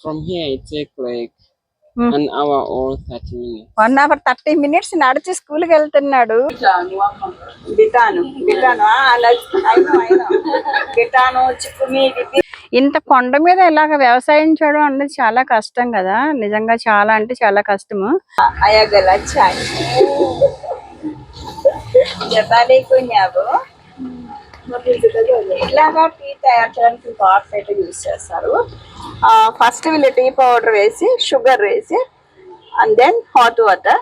From here, it take like Hmm. an hour or 30 minutes. One hour thirty minutes నడిచి స్కూల్కి వెళ్తున్నాడు. గిటాను గిటాను. గిటాను చిక్కుమి ఇంత కొండ మీద ఇలాగ వ్యవసాయం చేయడం అనేది చాలా కష్టం కదా. నిజంగా చాలా అంటే చాలా కష్టము. అయ్యగల చాయ్ జపానీ కున్యాబు ఇలాగా టీ తయారు చేయడానికి పాట్స్ అయితే యూస్ చేస్తారు. ఫస్ట్ వీళ్ళు టీ పౌడర్ వేసి షుగర్ వేసి and then hot water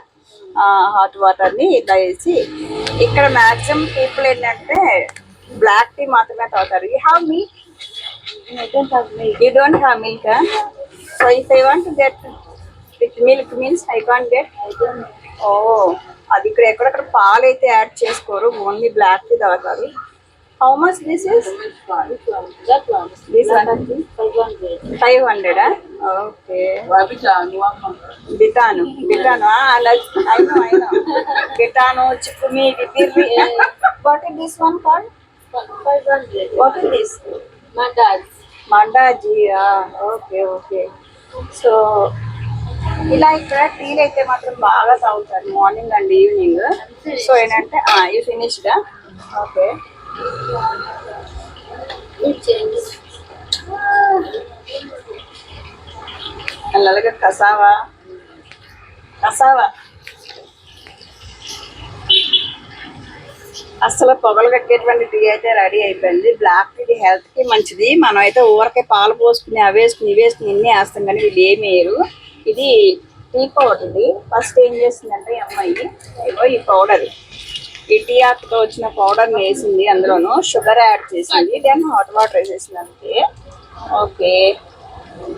hot వాటర్ని ఇలా వేసి ఇక్కడ మ్యాక్సిమం పీపుల్ ఏంటంటే బ్లాక్ టీ మాత్రమే తాగుతారు. You have milk you don't have milk so if I want get with milk means I can't get oh అది ఇక్కడ ఎక్కడెక్కడ పాలు అయితే యాడ్ చేసుకోరు ఓన్లీ బ్లాక్ టీ తాగుతారు. How much this is five hundred okay గిటాను గిటాను అయినో అయినో గిటాను చిక్కుమి బిర్రి what is this one call what is this మండాజీయా okay okay so ఇలా ఇక్కడ టీలు అయితే మాత్రం బాగా తాగుతారు. మార్నింగ్ అండ్ ఈవినింగ్ సో ఏంటంటే యూ ఫినిష్డ్ ఓకే అలాగే కసావా? కసావా? అసలు పొగలు కట్టేటువంటి టీ అయితే రెడీ అయిపోయింది. బ్లాక్ టీ హెల్త్కి మంచిది. మనం అయితే ఊరకే పాలు పోసుకుని అవి వేసుకుని ఇవి వేసుకుని ఇన్ని వేస్తాం కానీ ఇది ఏమి వేయరు. ఇది టీ పౌడర్ ఇది. ఫస్ట్ ఏం చేసిందంటే ఈ అమ్మాయి ఇగో ఈ పౌడర్ ఈ టీ ఆకుతో వచ్చిన పౌడర్ వేసింది అందులోను షుగర్ యాడ్ చేసింది దెన్ హాట్ వాటర్ వేసేసింది అంతే. ఓకే.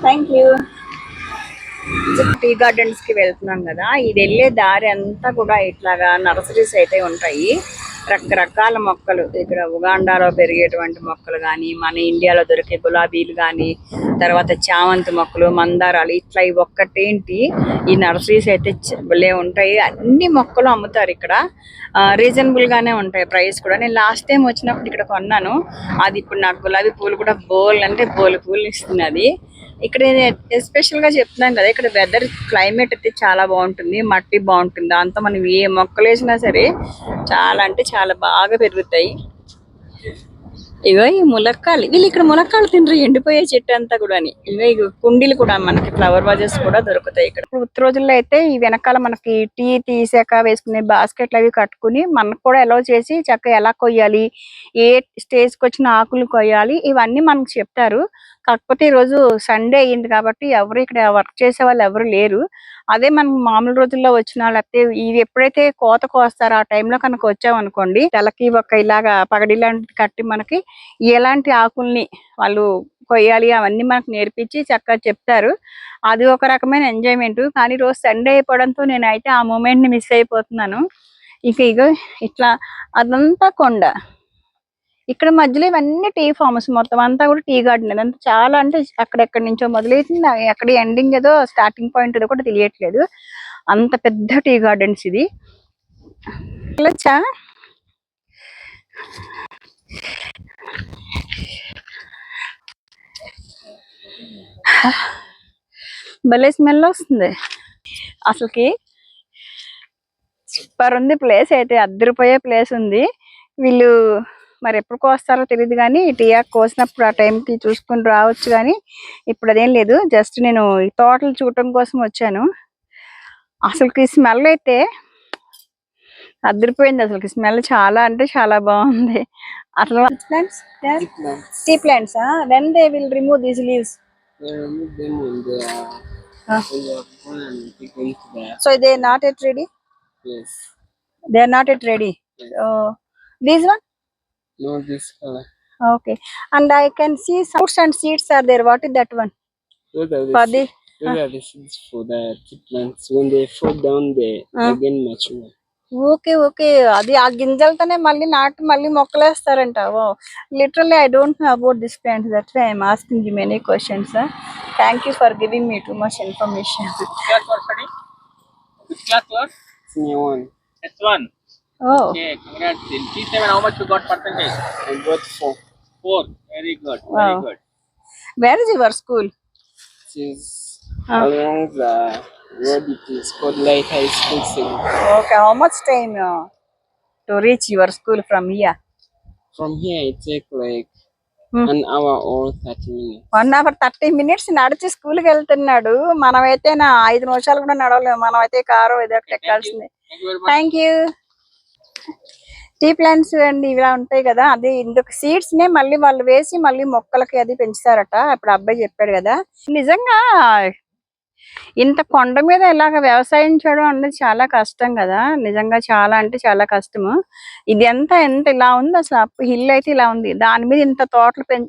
Thank you. టీ గార్డెన్స్కి వెళ్తున్నాం కదా ఇది వెళ్ళే దారి అంతా కూడా ఇట్లాగా నర్సరీస్ అయితే ఉంటాయి. రకరకాల మొక్కలు. ఇక్కడ ఉగాండాలో పెరిగేటువంటి మొక్కలు కానీ మన ఇండియాలో దొరికే గులాబీలు కానీ తర్వాత చామంతి మొక్కలు మందారాలు ఇట్లా ఇవి ఒక్కటేంటి ఈ నర్సరీస్ అయితే భలే ఉంటాయి. అన్ని మొక్కలు అమ్ముతారు ఇక్కడ. రీజనబుల్ గానే ఉంటాయి ప్రైస్ కూడా. నేను లాస్ట్ టైం వచ్చినప్పుడు ఇక్కడ కొన్నాను. అది ఇప్పుడు నాకు గులాబీ పూలు కూడా బోల్ అంటే బోల్ పూలు ఇస్తుంది అది ఇక్కడ ఎస్పెషల్గా చెప్తున్నాను కదా ఇక్కడ వెదర్ క్లైమేట్ అయితే చాలా బాగుంటుంది మట్టి బాగుంటుంది. దాంతో మనం ఏ మొక్కలు వేసినా సరే చాలా అంటే చాలా బాగా పెరుగుతాయి. ఇగో ఈ ములక్కాలు వీళ్ళు ఇక్కడ ములక్కాలు తినరు ఎండిపోయే చెట్టు అంతా కూడా అని. ఈ కుండీలు కూడా మనకి ఫ్లవర్ వాజెస్ కూడా దొరుకుతాయి ఇక్కడ. ఉత్తర రోజుల్లో అయితే ఈ వెనకాల మనకి టీ తీసాక వేసుకునే బాస్కెట్లు అవి కట్టుకుని మనకు కూడా ఎలా చేసి చక్కగా ఎలా కొయ్యాలి ఏ స్టేజ్కి వచ్చిన ఆకులు కొయ్యాలి ఇవన్నీ మనకు చెప్తారు. కాకపోతే ఈ రోజు సండే అయ్యింది కాబట్టి ఎవరు ఇక్కడ వర్క్ చేసే వాళ్ళు ఎవరు లేరు. అదే మనం మామూలు రోజుల్లో వచ్చిన లేకపోతే ఇవి ఎప్పుడైతే కోత కోస్తారో ఆ టైంలో కనుక వచ్చామనుకోండి తెలకి ఒక ఇలాగా పగడి లాంటిది కట్టి మనకి ఎలాంటి ఆకుల్ని వాళ్ళు కొయ్యాలి అవన్నీ మనకు నేర్పించి చక్కగా చెప్తారు. అది ఒక రకమైన ఎంజాయ్మెంట్ కానీ రోజు సండే అయిపోవడంతో నేనైతే ఆ మూమెంట్ని మిస్ అయిపోతున్నాను. ఇక ఇక ఇట్లా అదంతా కొండ. ఇక్కడ మధ్యలో ఇవన్నీ టీ ఫార్మ్స్ మొత్తం అంతా కూడా టీ గార్డెన్ అదంతా చాలా అంటే అక్కడెక్కడి నుంచో మొదలైతుంది ఎక్కడ ఎండింగ్ ఏదో స్టార్టింగ్ పాయింట్ ఏదో కూడా తెలియట్లేదు. అంత పెద్ద టీ గార్డెన్స్ ఇది. వెళ్ళొచ్చా? భలే స్మెల్ వస్తుంది. అసలుకి సూపర్ ఉంది ప్లేస్ అయితే. అద్దరిపోయే ప్లేస్ ఉంది. వీళ్ళు మరి ఎప్పుడు కోస్తారో తెలియదు కానీ టీ ఆకు కోసినప్పుడు ఆ టైంకి చూసుకొని రావచ్చు కానీ ఇప్పుడు అదేం లేదు. జస్ట్ నేను ఈ తోటలు చూడటం కోసం వచ్చాను. అసలుకి స్మెల్ అయితే అద్దరిపోయింది అసలుకి. స్మెల్ చాలా అంటే చాలా బాగుంది. Plants Plants. Tea plants when they will remove these leaves. So they not at ready Yes. They are not at ready these one No, this color. Okay. And I can see some fruits and seeds are there. What is that one? Those are the For the seeds. Those are the seeds for the tea plants. When they fall down, they Ah. again mature. Okay okay అది ఆ గింజలతోనే మళ్ళీ నాటి మళ్ళీ మొక్కలేస్తారంట oh literally I don't know about this plant that's why I'm asking you many questions thank you for giving me too much information class you are studying? Which class you are? Senior one. S1. Oh Okay, congrats. In T7, how much you got percentage? I got four. Four. Very good. Wow. Very good. Where is your school is along the road. It is called Light High School. Sing. Okay how much time to reach your school from here From here, it take like Hmm. an hour or 30 minutes. One hour thirty minutes నడిచి స్కూల్కి వెళ్తున్నాడు మనమైతే నా ఐదు నిమిషాలు కూడా నడవలేము మనమైతే car ఏదో ఒకటి ఎక్కాల్సిందే Thank you very much. Thank you tea plants అండి ఇలా ఉంటాయి కదా అది ఇందుకు సీడ్స్ నే మళ్ళీ వాళ్ళు వేసి మళ్ళీ మొక్కలకి అది పెంచుతారట ఇప్పుడు అబ్బాయి చెప్పాడు కదా. నిజంగా ఇంత కొండ మీద ఇలాగ వ్యవసాయం చేయడం అనేది చాలా కష్టం కదా నిజంగా చాలా అంటే చాలా కష్టము. ఇది ఎంత ఎంత ఇలా ఉంది అసలు హిల్ అయితే ఇలా ఉంది. దాని మీద ఇంత తోటలు పెంచ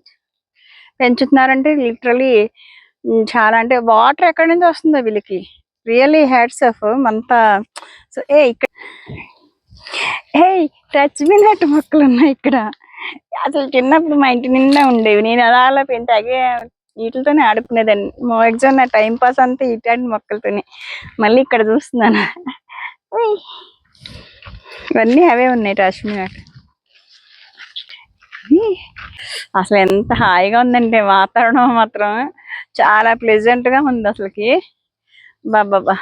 పెంచుతున్నారంటే లిటరలీ చాలా అంటే వాటర్ ఎక్కడి నుంచి వస్తుందో వీళ్ళకి? రియల్లీ హ్యాడ్స్ ఆఫ్ అంతా సో ఏ ఇక్కడ టచ్ మినట్ మొక్కలు ఉన్నాయి ఇక్కడ. అసలు చిన్నప్పుడు మా ఇంటి నిండా ఉండేవి. నేను అలా అలా పెంచి అగే వీటితోనే ఆడుకునేదాన్ని. మ్యాక్సిమం నా టైం పాస్ అంతా ఇట్లాంటి మొక్కలతోనే. మళ్ళీ ఇక్కడ చూస్తున్నాను. ఇవన్నీ అవే ఉన్నాయి టచ్ మినట్ అసలు ఎంత హాయిగా ఉందంటే వాతావరణం మాత్రం. చాలా ప్లెజెంట్గా ఉంది అసలుకి. బాబా.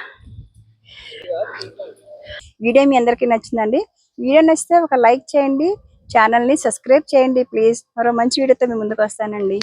వీడియో మీ అందరికీ నచ్చిందండి? వీడియో నచ్చితే ఒక లైక్ చేయండి. ఛానల్ని సబ్స్క్రైబ్ చేయండి ప్లీజ్. మరో మంచి వీడియోతో మీ ముందుకు వస్తానండి.